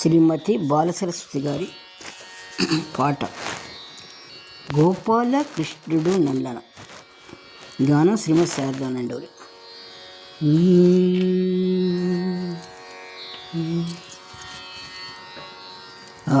శ్రీమతి బాలసరస్వతి గారి పాట. గోపాల కృష్ణుడు నందన గానం శ్రీమతి శారదా ఆ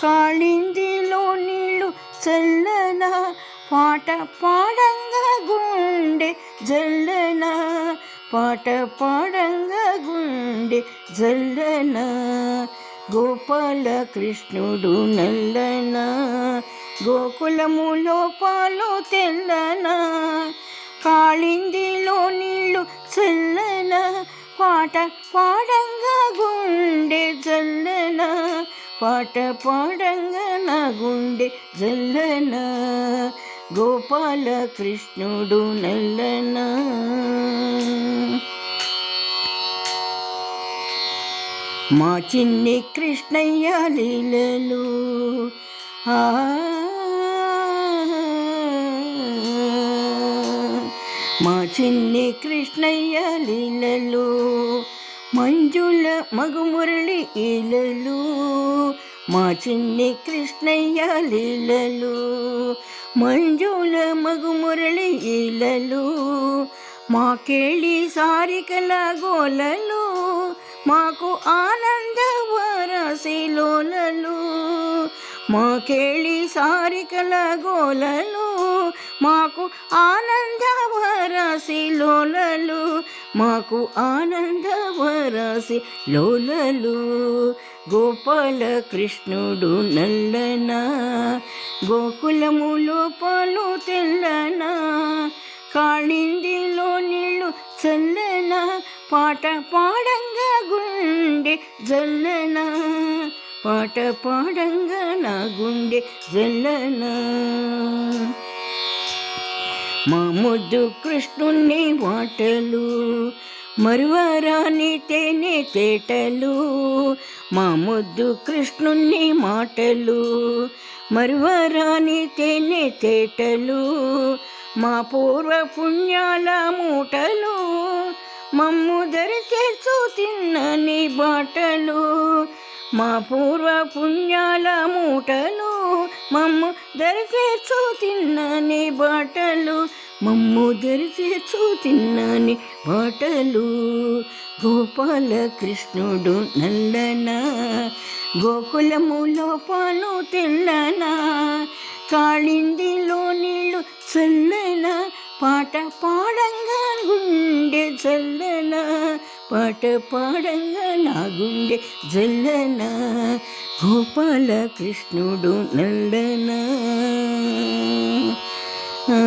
కాళిందిలో నీళ్ళు చల్లన పాట పాడంగా గుండె జల్లన పాట పాడంగా గుండె జల్లన గోపాల కృష్ణుడు నల్లన గోకులములో పాలు తెల్లన కాళిందిలో నీళ్ళు చల్లన పాట పాడంగా గుండె జల్లన పాట పాడంగా నా గుండె జల్లన? గోపాల కృష్ణుడు నల్లన? మా చిన్ని కృష్ణయ్య లీలలు ఆ మా చిన్ని కృష్ణయ్య లీలలు మంజుల మగుమురళి ఈలలు మా చిన్ని కృష్ణయ్య లీలలు. మంజుల మగుమురళి ఈలలు మా కేళి సారికల గోలలు మాకు ఆనంద వరసిలోలలు మా కేళి సారికల గోలలు మాకు ఆనంద వరసిలోలలు లోలలు. మాకు ఆనందవరాసి లోలలు. గోపాల కృష్ణుడు నల్లనా గోకులములో పాలు తెల్లనా కాళిందిలో నీళ్ళు చల్లనా పాట పాడంగా గుండె జల్లనా పాట పాడంగా నా గుండె జల్లనా. మా ముద్దు కృష్ణుని మాటలు మరువరాని తేనె తేటలు. మా ముద్దు కృష్ణుని మాటలు మరువరాని తేనె తేటలు. మా పూర్వ పుణ్యాల మూటలు మమ్ము దరిచేసు తిన్నని బాటలు. మా పూర్వ పుణ్యాల మూటలు మమ్ము దరిచేసు తిన్నాని బాటలు. మమ్ము దరిచేసు తిన్నాని బాటలు. గోపాల కృష్ణుడు నల్లనా గోకులములో పాలు తెల్లనా కాళిందిలో నీళ్ళు చల్లన పాట పాడంగా గుండె చల్లన పాట పాడంగా నా గుండె జల్లన గోపాల కృష్ణుడు నల్లన ఆ